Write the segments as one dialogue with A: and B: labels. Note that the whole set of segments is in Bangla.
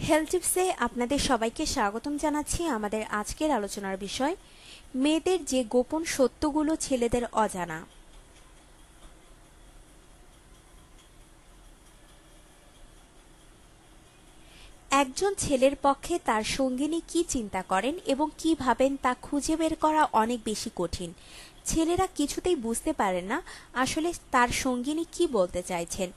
A: হেলথ টিপসে আপনাদের সবাইকে স্বাগতম জানাচ্ছি আমাদের আজকের আলোচনার বিষয়, মেয়েদের যে গোপন সত্যগুলো ছেলেদের অজানা। একজন ছেলের পক্ষে তার সঙ্গিনী কি চিন্তা করেন এবং কি ভাবেন তা খুঁজে বের করা অনেক বেশি কঠিন। ছেলেরা কিছুতেই বুঝতে পারে না আসলে তার সঙ্গিনী কি বলতে চাইছেন।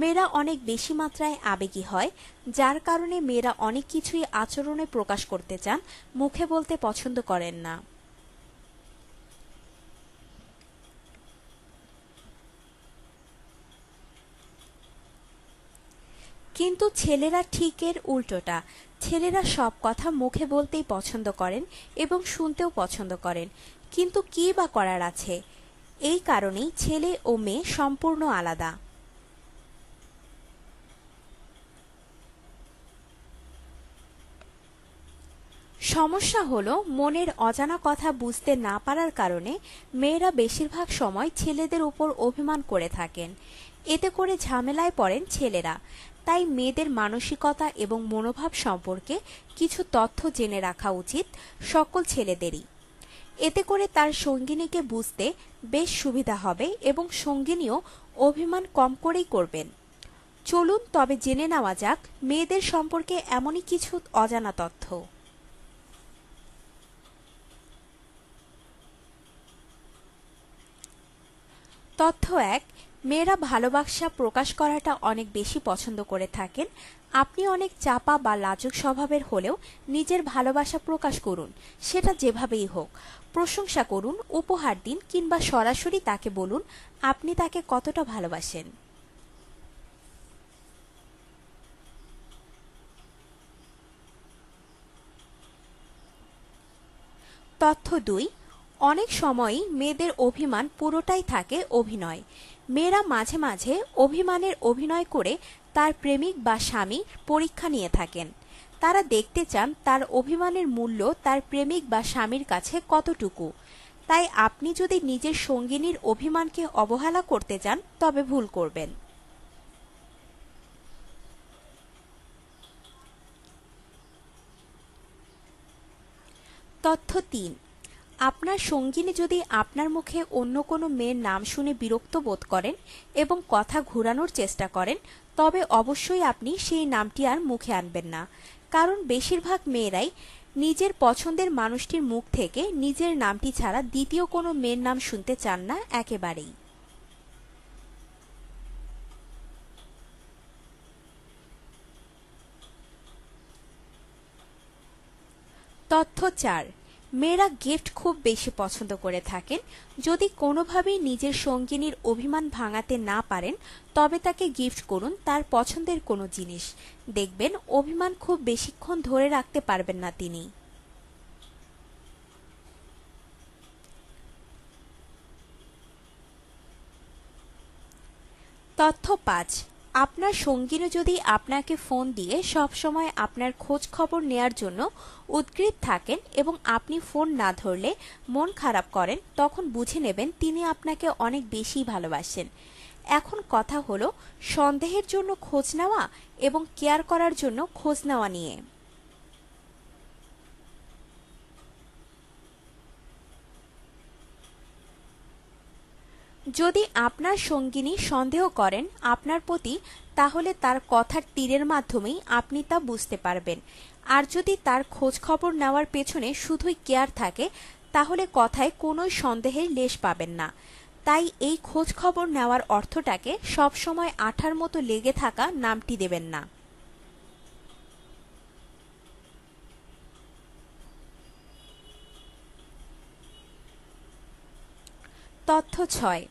A: মেয়েরা অনেক বেশি মাত্রায় আবেগী হয়, যার কারণে মেয়েরা অনেক কিছুই আচরণে প্রকাশ করতে চান, মুখে বলতে পছন্দ করেন না। কিন্তু ছেলেরা ঠিক এর উল্টোটা ছেলেরা সব কথা মুখে বলতেই পছন্দ করেন এবং শুনতেও পছন্দ করেন। কিন্তু কি বা করার আছে? এই কারণেই ছেলে ও মেয়ে সম্পূর্ণ আলাদা। সমস্যা হলো, মনের অজানা কথা বুঝতে না পারার কারণে মেয়েরা বেশিরভাগ সময় ছেলেদের উপর অভিমান করে থাকেন। এতে করে ঝামেলায় পড়েন ছেলেরা। তাই মেয়েদের মানসিকতা এবং মনোভাব সম্পর্কে কিছু তথ্য জেনে রাখা উচিত সকল ছেলেদেরই। এতে করে তার সঙ্গিনীকে বুঝতে বেশ সুবিধা হবে এবং সঙ্গিনীও অভিমান কম করেই করবেন। চলুন তবে জেনে নেওয়া যাক মেয়েদের সম্পর্কে এমনই কিছু অজানা তথ্য। তথ্য এক, মেয়েরা ভালোবাসা প্রকাশ করাটা অনেক বেশি পছন্দ করে থাকেন। আপনি অনেক চাপা বা লাজুক স্বভাবের হলেও নিজের ভালোবাসা প্রকাশ করুন, সেটা যেভাবেই হোক। প্রশংসা করুন, উপহার দিন কিংবা সরাসরি তাকে বলুন, আপনি তাকে কতটা ভালোবাসেন। তথ্য দুই অনেক সময়ই মেয়েদের অভিমান পুরোটাই থাকে অভিনয়। মেয়েরা মাঝে মাঝে অভিমানের অভিনয় করে তার প্রেমিক বা স্বামী পরীক্ষা নিয়ে থাকেন। তারা দেখতে চান তার অভিমানের মূল্য তার প্রেমিক বা স্বামীর কাছে কতটুকু। তাই আপনি যদি নিজের সঙ্গিনীর অভিমানকে অবহেলা করতে চান, তবে ভুল করবেন। তথ্য তিন আপনার সঙ্গিনী যদি আপনার মুখে অন্য কোনো মেয়ের নাম শুনে বিরক্ত বোধ করেন এবং কথা ঘুরানোর চেষ্টা করেন, তবে অবশ্যই আপনি সেই নামটি আর মুখে আনবেন না। কারণ বেশিরভাগ মেয়েরাই নিজের পছন্দের মানুষটির মুখ থেকে নিজের নামটি ছাড়া দ্বিতীয় কোনো মেয়ের নাম শুনতে চান না একেবারেই। তথ্য চার। মেয়েরা গিফট খুব বেশি পছন্দ করে থাকেন। যদি কোনোভাবেই নিজের সঙ্গিনীর অভিমান ভাঙাতে না পারেন, তবে তাকে গিফট করুন তার পছন্দের কোনো জিনিস। দেখবেন অভিমান খুব বেশিক্ষণ ধরে রাখতে পারবেন না তিনি। তথ্য পাঁচ। আপনার সঙ্গীরও যদি আপনাকে ফোন দিয়ে সব সময় আপনার খোঁজ খবর নেয়ার জন্য উদ্গ্রীব থাকেন এবং আপনি ফোন না ধরলে মন খারাপ করেন, তখন বুঝে নেবেন তিনি আপনাকে অনেক বেশি ভালোবাসেন। এখন কথা হলো সন্দেহের জন্য খোঁজ নেওয়া এবং কেয়ার করার জন্য খোঁজ নেওয়া নিয়ে। যদি আপনার সঙ্গিনী সন্দেহ করেন আপনার প্রতি, তাহলে তার কথার তীরের মাধ্যমেই আপনি তা বুঝতে পারবেন। আর যদি তার খোঁজ খবর নেওয়ার পেছনে শুধুই কেয়ার থাকে, তাহলে কথায় কোনোই সন্দেহের লেশ পাবেন না। তাই এই খোঁজ খবর নেওয়ার অর্থটাকে সবসময় আঠার মতো লেগে থাকা নামটি দেবেন না। তথ্য ছয়।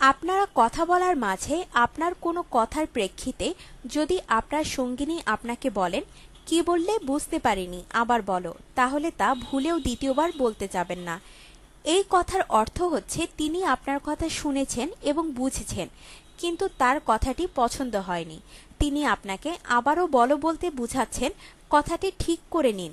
A: আপনারা কথা বলার মাঝে আপনার কোনো কথার প্রেক্ষিতে যদি আপনার সঙ্গিনী আপনাকে বলেন, কি বললে বুঝতে পারিনি, আবার বলো। তাহলে তা ভুলেও দ্বিতীয়বার বলতে যাবেন না। এই কথার অর্থ হচ্ছে তিনি আপনার কথা শুনেছেন এবং বুঝেছেন, কিন্তু তার কথাটি পছন্দ হয়নি। তিনি আপনাকে আবারও বলো বলতে বুঝাচ্ছেন, কথাটি ঠিক করে নিন।